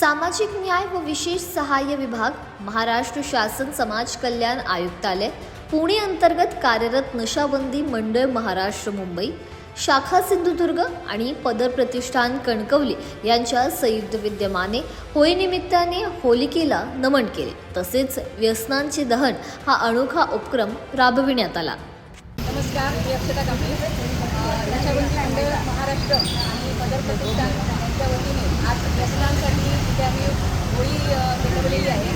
सामाजिक न्याय व विशेष सहाय्य विभाग महाराष्ट्र शासन समाज कल्याण आयुक्तालय पुणे अंतर्गत कार्यरत नशाबंदी मंडळ महाराष्ट्र मुंबई शाखा सिंधुदुर्ग आणि पदर प्रतिष्ठान कणकवली यांच्या संयुक्त विद्यमाने होळीनिमित्ताने होलिकेला नमन केले. तसेच व्यसनांचे दहन हा अनोखा उपक्रम राबविण्यात आला. नमस्कार मी अक्षता कांबळे. मंडळ महाराष्ट्र आणि पदर प्रतिष्ठान संस्थेच्या वतीने आज व्यसनांसाठी तिथे आम्ही होळी पेटवलेली आहे.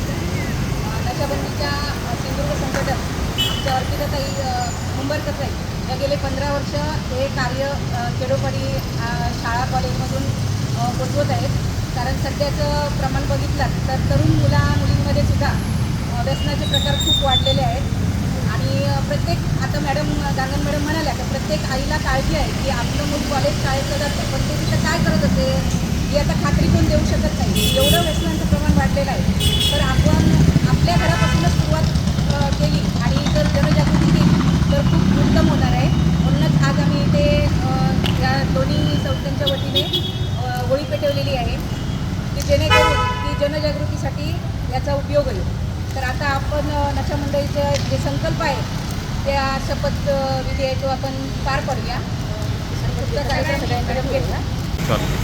नशाबंदीच्या सिंधुदुर्ग संघटक आमच्या अर्पिताताई मुंबरकरताई या गेले पंधरा वर्ष हे कार्य खेडोपाडी शाळा कॉलेजमधून पोचवत आहेत. कारण सध्याचं प्रमाण बघितलं तर तरुण मुला मुलींमध्ये सुद्धा व्यसनाचे प्रकार खूप वाढलेले आहेत. आणि प्रत्येक आता मॅडम गांगण मॅडम म्हणाल्या का प्रत्येक आईला काळजी आहे की आपलं मूल कॉलेज शाळेत जातं पण ते काय करत होते ही आता खात्री कोण देऊ शकत नाही. एवढं व्यसनांचं प्रमाण वाढलेलं आहे. तर आपण आपल्या घरापासूनच सुरुवात केली. आणि जर जनजागृती केली तर खूप उत्तम होणार आहे. म्हणूनच आज आम्ही इथे या दोन्ही संस्थांच्या वतीने होळी पेटवलेली आहे. की जेणेकरून की जनजागृतीसाठी याचा उपयोग होईल. तर आता आपण नशा मंडळीचं जे संकल्प आहे त्या शपथ विधी आहे तो आपण पार पाडूया kann.